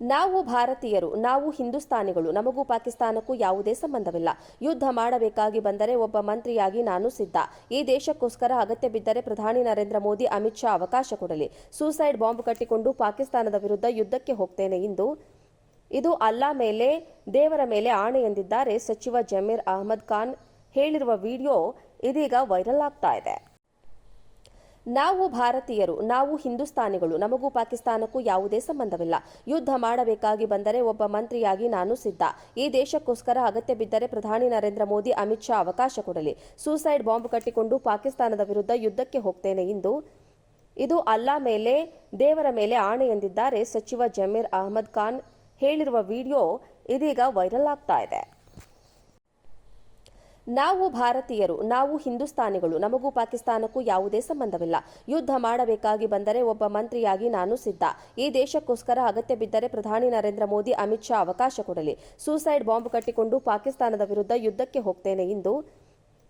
ನಾವು ಭಾರತೀಯರು, ನಾವು ಹಿಂದೂಸ್ತಾನಿಗಳು, ನಮಗೂ ಪಾಕಿಸ್ತಾನಕ್ಕೂ ಯಾವುದೇ ಸಂಬಂಧವಿಲ್ಲ. ಯುದ್ಧ ಮಾಡಬೇಕಾಗಿ ಬಂದರೆ ಒಬ್ಬ ಮಂತ್ರಿಯಾಗಿ ನಾನು ಸಿದ್ಧ. ಈ ದೇಶಕ್ಕೋಸ್ಕರ ಅಗತ್ಯ ಬಿದ್ದರೆ ಪ್ರಧಾನಿ ನರೇಂದ್ರ ಮೋದಿ ಅಮಿತ್ ಶಾ ಅವಕಾಶ ಕೊಡಲಿ. ಸೂಸೈಡ್ ಬಾಂಬ್ ಕಟ್ಟಿಕೊಂಡು ಪಾಕಿಸ್ತಾನದ ವಿರುದ್ಧ ಯುದ್ಧಕ್ಕೆ ಹೋಗ್ತೇನೆ ಎಂದು ಇದು ಅಲ್ಲಾ ಮೇಲೆ, ದೇವರ ಮೇಲೆ ಆಣೆ ಎಂದಿದ್ದಾರೆ ಸಚಿವ ಜಮೀರ್ ಅಹಮದ್ ಖಾನ್ ಹೇಳಿರುವ ವಿಡಿಯೋ ಇದೀಗ ವೈರಲ್ ಆಗ್ತಾ ಇದೆ. ನಾವು ಭಾರತೀಯರು, ನಾವು ಹಿಂದೂಸ್ತಾನಿಗಳು, ನಮಗೂ ಪಾಕಿಸ್ತಾನಕ್ಕೂ ಯಾವುದೇ ಸಂಬಂಧವಿಲ್ಲ. ಯುದ್ಧ ಮಾಡಬೇಕಾಗಿ ಬಂದರೆ ಒಬ್ಬ ಮಂತ್ರಿಯಾಗಿ ನಾನು ಸಿದ್ಧ. ಈ ದೇಶಕ್ಕೋಸ್ಕರ ಅಗತ್ಯ ಬಿದ್ದರೆ ಪ್ರಧಾನಿ ನರೇಂದ್ರ ಮೋದಿ ಅಮಿತ್ ಶಾ ಅವಕಾಶ ಕೊಡಲಿ. ಸೂಸೈಡ್ ಬಾಂಬ್ ಕಟ್ಟಿಕೊಂಡು ಪಾಕಿಸ್ತಾನದ ವಿರುದ್ಧ ಯುದ್ಧಕ್ಕೆ ಹೋಗ್ತೇನೆ ಎಂದು ಇದು ಅಲ್ಲಾ ಮೇಲೆ, ದೇವರ ಮೇಲೆ ಆಣೆ ಎಂದಿದ್ದಾರೆ ಸಚಿವ ಜಮೀರ್ ಅಹಮದ್ ಖಾನ್ ಹೇಳಿರುವ ವಿಡಿಯೋ ಇದೀಗ ವೈರಲ್ ಆಗ್ತಾ ಇದೆ. ನಾವು ಭಾರತೀಯರು, ನಾವು ಹಿಂದೂಸ್ತಾನಿಗಳು, ನಮಗೂ ಪಾಕಿಸ್ತಾನಕ್ಕೂ ಯಾವುದೇ ಸಂಬಂಧವಿಲ್ಲ. ಯುದ್ಧ ಮಾಡಬೇಕಾಗಿ ಬಂದರೆ ಒಬ್ಬ ಮಂತ್ರಿಯಾಗಿ ನಾನು ಸಿದ್ಧ. ಈ ದೇಶಕ್ಕೋಸ್ಕರ ಅಗತ್ಯ ಬಿದ್ದರೆ ಪ್ರಧಾನಿ ನರೇಂದ್ರ ಮೋದಿ, ಅಮಿತ್ ಶಾ ಅವಕಾಶ ಕೊಡಲಿ. ಸೂಸೈಡ್ ಬಾಂಬ್ ಕಟ್ಟಿಕೊಂಡು ಪಾಕಿಸ್ತಾನದ ವಿರುದ್ಧ ಯುದ್ಧಕ್ಕೆ ಹೋಗ್ತೇನೆ ಎಂದು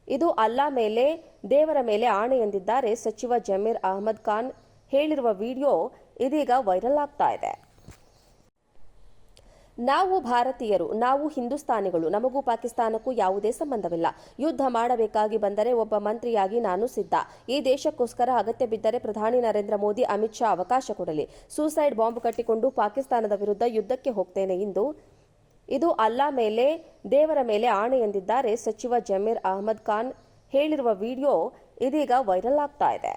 ಇದು ಅಲ್ಲಾ ಮೇಲೆ, ದೇವರ ಮೇಲೆ ಆಣೆ ಎಂದಿದ್ದಾರೆ ಸಚಿವ ಜಮೀರ್ ಅಹಮದ್ ಖಾನ್ ಹೇಳಿರುವ ವಿಡಿಯೋ ಇದೀಗ ವೈರಲ್ ಆಗ್ತಾ ಇದೆ. ನಾವು ಭಾರತೀಯರು, ನಾವು ಹಿಂದೂಸ್ತಾನಿಗಳು, ನಮಗೂ ಪಾಕಿಸ್ತಾನಕ್ಕೂ ಯಾವುದೇ ಸಂಬಂಧವಿಲ್ಲ. ಯುದ್ಧ ಮಾಡಬೇಕಾಗಿ ಬಂದರೆ ಒಬ್ಬ ಮಂತ್ರಿಯಾಗಿ ನಾನು ಸಿದ್ಧ. ಈ ದೇಶಕ್ಕೋಸ್ಕರ ಅಗತ್ಯ ಬಿದ್ದರೆ ಪ್ರಧಾನಿ ನರೇಂದ್ರ ಮೋದಿ, ಅಮಿತ್ ಶಾ ಅವಕಾಶ ಕೊಡಲಿ. ಸೂಸೈಡ್ ಬಾಂಬ್ ಕಟ್ಟಿಕೊಂಡು ಪಾಕಿಸ್ತಾನದ ವಿರುದ್ಧ ಯುದ್ಧಕ್ಕೆ ಹೋಗ್ತೇನೆ ಎಂದು ಇದು ಅಲ್ಲಾ ಮೇಲೆ, ದೇವರ ಮೇಲೆ ಆಣೆ ಎಂದಿದ್ದಾರೆ ಸಚಿವ ಜಮೀರ್ ಅಹಮದ್ ಖಾನ್ ಹೇಳಿರುವ ವಿಡಿಯೋ ಇದೀಗ ವೈರಲ್ ಆಗ್ತಾ ಇದೆ.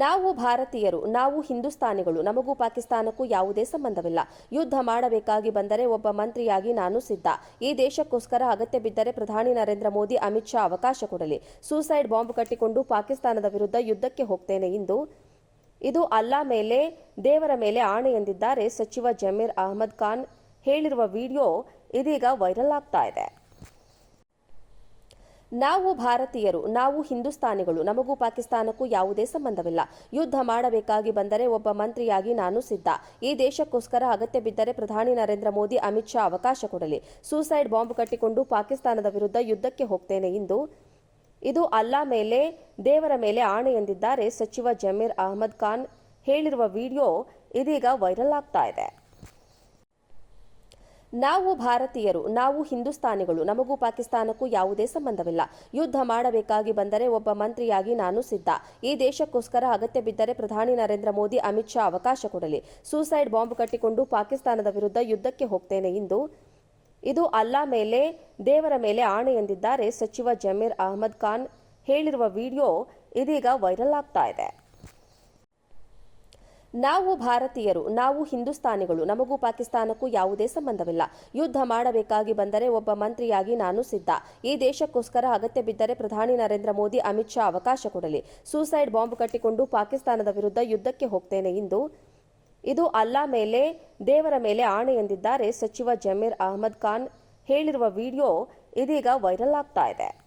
ನಾವು ಭಾರತೀಯರು, ನಾವು ಹಿಂದೂಸ್ತಾನಿಗಳು, ನಮಗೂ ಪಾಕಿಸ್ತಾನಕ್ಕೂ ಯಾವುದೇ ಸಂಬಂಧವಿಲ್ಲ. ಯುದ್ಧ ಮಾಡಬೇಕಾಗಿ ಬಂದರೆ ಒಬ್ಬ ಮಂತ್ರಿಯಾಗಿ ನಾನು ಸಿದ್ಧ. ಈ ದೇಶಕ್ಕೋಸ್ಕರ ಅಗತ್ಯ ಬಿದ್ದರೆ ಪ್ರಧಾನಿ ನರೇಂದ್ರ ಮೋದಿ, ಅಮಿತ್ ಶಾ ಅವಕಾಶ ಕೊಡಲಿ. ಸೂಸೈಡ್ ಬಾಂಬ್ ಕಟ್ಟಿಕೊಂಡು ಪಾಕಿಸ್ತಾನದ ವಿರುದ್ಧ ಯುದ್ಧಕ್ಕೆ ಹೋಗ್ತೇನೆ ಎಂದು ಇದು ಅಲ್ಲಾ ಮೇಲೆ, ದೇವರ ಮೇಲೆ ಆಣೆ ಎಂದಿದ್ದಾರೆ ಸಚಿವ ಜಮೀರ್ ಅಹಮದ್ ಖಾನ್ ಹೇಳಿರುವ ವಿಡಿಯೋ ಇದೀಗ ವೈರಲ್ ಆಗ್ತಾ ಇದೆ. ನಾವು ಭಾರತೀಯರು, ನಾವು ಹಿಂದೂಸ್ತಾನಿಗಳು, ನಮಗೂ ಪಾಕಿಸ್ತಾನಕ್ಕೂ ಯಾವುದೇ ಸಂಬಂಧವಿಲ್ಲ. ಯುದ್ಧ ಮಾಡಬೇಕಾಗಿ ಬಂದರೆ ಒಬ್ಬ ಮಂತ್ರಿಯಾಗಿ ನಾನು ಸಿದ್ಧ. ಈ ದೇಶಕ್ಕೋಸ್ಕರ ಅಗತ್ಯ ಬಿದ್ದರೆ ಪ್ರಧಾನಿ ನರೇಂದ್ರ ಮೋದಿ ಅಮಿತ್ ಶಾ ಅವಕಾಶ ಕೊಡಲಿ. ಸೂಸೈಡ್ ಬಾಂಬ್ ಕಟ್ಟಿಕೊಂಡು ಪಾಕಿಸ್ತಾನದ ವಿರುದ್ಧ ಯುದ್ಧಕ್ಕೆ ಹೋಗ್ತೇನೆ ಎಂದು ಇದು ಅಲ್ಲಾ ಮೇಲೆ, ದೇವರ ಮೇಲೆ ಆಣೆ ಎಂದಿದ್ದಾರೆ ಸಚಿವ ಜಮೀರ್ ಅಹಮದ್ ಖಾನ್ ಹೇಳಿರುವ ವಿಡಿಯೋ ಇದೀಗ ವೈರಲ್ ಆಗ್ತಾ ಇದೆ. ನಾವು ಭಾರತೀಯರು, ನಾವು ಹಿಂದೂಸ್ತಾನಿಗಳು, ನಮಗೂ ಪಾಕಿಸ್ತಾನಕ್ಕೂ ಯಾವುದೇ ಸಂಬಂಧವಿಲ್ಲ. ಯುದ್ಧ ಮಾಡಬೇಕಾಗಿ ಬಂದರೆ ಒಬ್ಬ ಮಂತ್ರಿಯಾಗಿ ನಾನು ಸಿದ್ಧ. ಈ ದೇಶಕ್ಕೋಸ್ಕರ ಅಗತ್ಯ ಬಿದ್ದರೆ ಪ್ರಧಾನಿ ನರೇಂದ್ರ ಮೋದಿ ಅಮಿತ್ ಶಾ ಅವಕಾಶ ಕೊಡಲಿ. ಸೂಸೈಡ್ ಬಾಂಬ್ ಕಟ್ಟಿಕೊಂಡು ಪಾಕಿಸ್ತಾನದ ವಿರುದ್ಧ ಯುದ್ಧಕ್ಕೆ ಹೋಗ್ತೇನೆ ಎಂದು ಇದು ಅಲ್ಲಾ ಮೇಲೆ, ದೇವರ ಮೇಲೆ ಆಣೆ ಎಂದಿದ್ದಾರೆ ಸಚಿವ ಜಮೀರ್ ಅಹಮದ್ ಖಾನ್ ಹೇಳಿರುವ ವಿಡಿಯೋ ಇದೀಗ ವೈರಲ್ ಆಗ್ತಾ ಇದೆ. ನಾವು ಭಾರತೀಯರು, ನಾವು ಹಿಂದೂಸ್ತಾನಿಗಳು, ನಮಗೂ ಪಾಕಿಸ್ತಾನಕ್ಕೂ ಯಾವುದೇ ಸಂಬಂಧವಿಲ್ಲ. ಯುದ್ಧ ಮಾಡಬೇಕಾಗಿ ಬಂದರೆ ಒಬ್ಬ ಮಂತ್ರಿಯಾಗಿ ನಾನು ಸಿದ್ಧ. ಈ ದೇಶಕ್ಕೋಸ್ಕರ ಅಗತ್ಯ ಬಿದ್ದರೆ ಪ್ರಧಾನಿ ನರೇಂದ್ರ ಮೋದಿ ಅಮಿತ್ ಶಾ ಅವಕಾಶ ಕೊಡಲಿ. ಸೂಸೈಡ್ ಬಾಂಬ್ ಕಟ್ಟಿಕೊಂಡು ಪಾಕಿಸ್ತಾನದ ವಿರುದ್ಧ ಯುದ್ಧಕ್ಕೆ ಹೋಗ್ತೇನೆ ಎಂದು ಇದು ಅಲ್ಲಾ ಮೇಲೆ, ದೇವರ ಮೇಲೆ ಆಣೆ ಎಂದಿದ್ದಾರೆ ಸಚಿವ ಜಮೀರ್ ಅಹಮದ್ ಖಾನ್. ಹೇಳಿರುವ ವಿಡಿಯೋ ಇದೀಗ ವೈರಲ್ ಆಗ್ತಾ ಇದೆ.